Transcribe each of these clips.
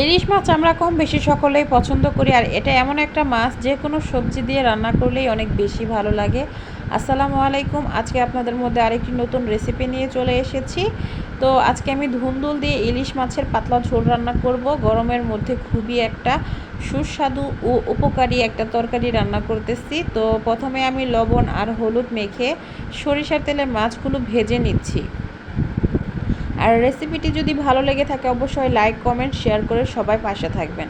ইলিশ মাছ আমরা কম বেশি সকলেই পছন্দ করি, আর এটা এমন একটা মাছ, যে কোনো সবজি দিয়ে রান্না করলেই অনেক বেশি ভালো লাগে। আসসালামু আলাইকুম, আজকে আপনাদের মধ্যে আরেকটি নতুন রেসিপি নিয়ে চলে এসেছি। তো আজকে আমি ধুন্দুল দিয়ে ইলিশ মাছের পাতলা ঝোল রান্না করব। গরমের মধ্যে খুবই একটা সুস্বাদু ও উপকারী একটা তরকারি রান্না করতেছি। তো প্রথমে আমি লবণ আর হলুদ মেখে সরিষার তেলে মাছগুলো ভেজে নিচ্ছি। আর রেসিপিটি যদি ভালো লেগে থাকে, অবশ্যই লাইক কমেন্ট শেয়ার করে সবাই পাশে থাকবেন।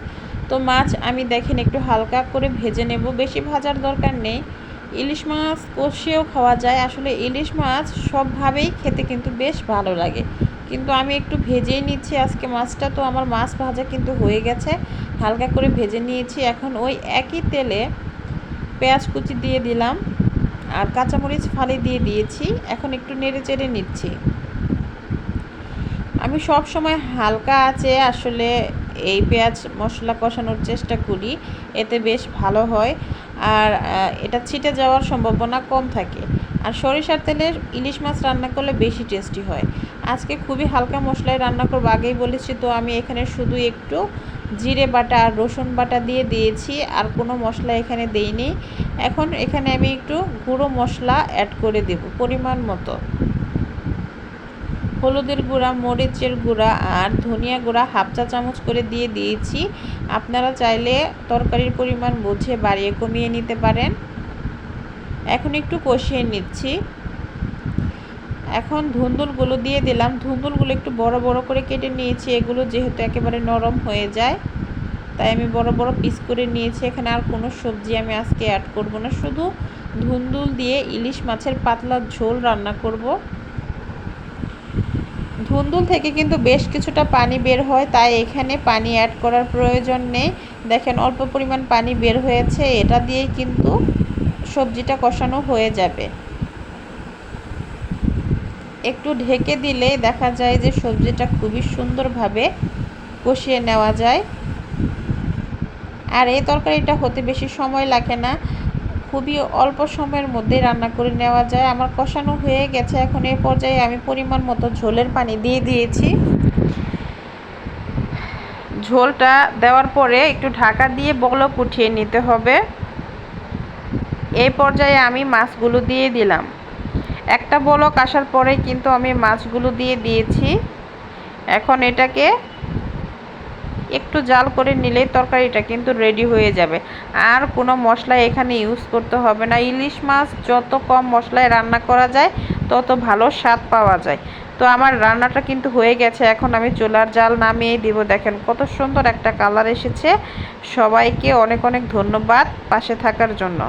তো মাছ আমি দেখেন একটু হালকা করে ভেজে নেব, বেশি ভাজার দরকার নেই। ইলিশ মাছ কষিয়েও খাওয়া যায়। আসলে ইলিশ মাছ সবভাবেই খেতে কিন্তু বেশ ভালো লাগে। কিন্তু আমি একটু ভেজেই নিচ্ছি আজকে মাছটা। তো আমার মাছ ভাজা কিন্তু হয়ে গেছে। হালকা করে ভেজে নিয়েছি। এখন ওই একই তেলে পেঁয়াজ কুচি দিয়ে দিলাম। আর কাঁচামরিচ ফালি দিয়ে দিয়েছি। এখন একটু নেড়ে চেড়ে নিচ্ছি। আমি সব সময় হালকা আছে আসলে এই পেঁয়াজ মশলা কষানোর চেষ্টা করি, এতে বেশ ভালো হয়। আর এটা ছিটে যাওয়ার সম্ভাবনা কম থাকে। আর সরিষার তেলের ইলিশ মাছ রান্না করলে বেশি টেস্টি হয়। আজকে খুবই হালকা মশলায় রান্না করব, আগেই বলেছি তো আমি এখানে শুধু একটু জিরে বাটা আর রসুন বাটা দিয়ে দিয়েছি, আর কোনো মশলা এখানে দেইনি। এখন এখানে আমি একটু গুঁড়ো মশলা অ্যাড করে দেব পরিমাণ মতো। হলুদের গুঁড়া, মরিচের গুঁড়া আর ধনিয়া গুঁড়া হাফ চা চামচ করে দিয়ে দিয়েছি। আপনারা চাইলে তরকারির পরিমাণ বুঝে বাড়িয়ে কমিয়ে নিতে পারেন। এখন একটু কষিয়ে নিচ্ছি। এখন ধুন্দুলগুলো দিয়ে দিলাম। ধুন্দুলগুলো একটু বড় বড় করে কেটে নিয়েছি। এগুলো যেহেতু একেবারে নরম হয়ে যায়, তাই আমি বড় বড় পিস করে নিয়েছি। এখানে আর কোনো সবজি আমি আজকে অ্যাড করব না। শুধু ধুন্দুল দিয়ে ইলিশ মাছের পাতলা ঝোল রান্না করব। ধুন্দুল থেকে কিন্তু বেশ কিছুটা পানি বের হয়, তাই এখানে পানি অ্যাড করার প্রয়োজন নেই। দেখেন, অল্প পরিমাণ পানি বের হয়েছে, এটা দিয়েই কিন্তু সবজিটা কষানো হয়ে যাবে। একটু ঢেকে দিলে দেখা যায় যে সবজিটা খুবই সুন্দরভাবে কষিয়ে নেওয়া যায়। আর এই তরকারিটা হতে বেশি সময় লাগে না। খুবই অল্প সময়ের মধ্যে রান্না করে নেওয়া যায়। আমার কষানো হয়ে গেছে। এখন এই পর্যায়ে আমি পরিমাণ মতো ঝোলের পানি দিয়ে দিয়েছি। ঝোলটা দেওয়ার পরে একটু ঢাকা দিয়ে বলক উঠিয়ে নিতে হবে। এই পর্যায়ে আমি মাছগুলো দিয়ে দিলাম। একটা বলক আসার পরে কিন্তু আমি মাছগুলো দিয়ে দিয়েছি। এখন এটাকে একটু জাল করে নিলেই তরকারিটা কিন্তু রেডি হয়ে যাবে। আর কোনো মশলা এখানে ইউজ করতে হবে না। ইলিশ মাছ যত কম মশলায় রান্না করা যায়, তত ভালো স্বাদ পাওয়া যায়। তো আমার রান্নাটা কিন্তু হয়ে গেছে। এখন আমি চোলার জাল নামিয়ে দিব। দেখেন কত সুন্দর একটা কালার এসেছে। সবাইকে অনেক অনেক ধন্যবাদ পাশে থাকার জন্য।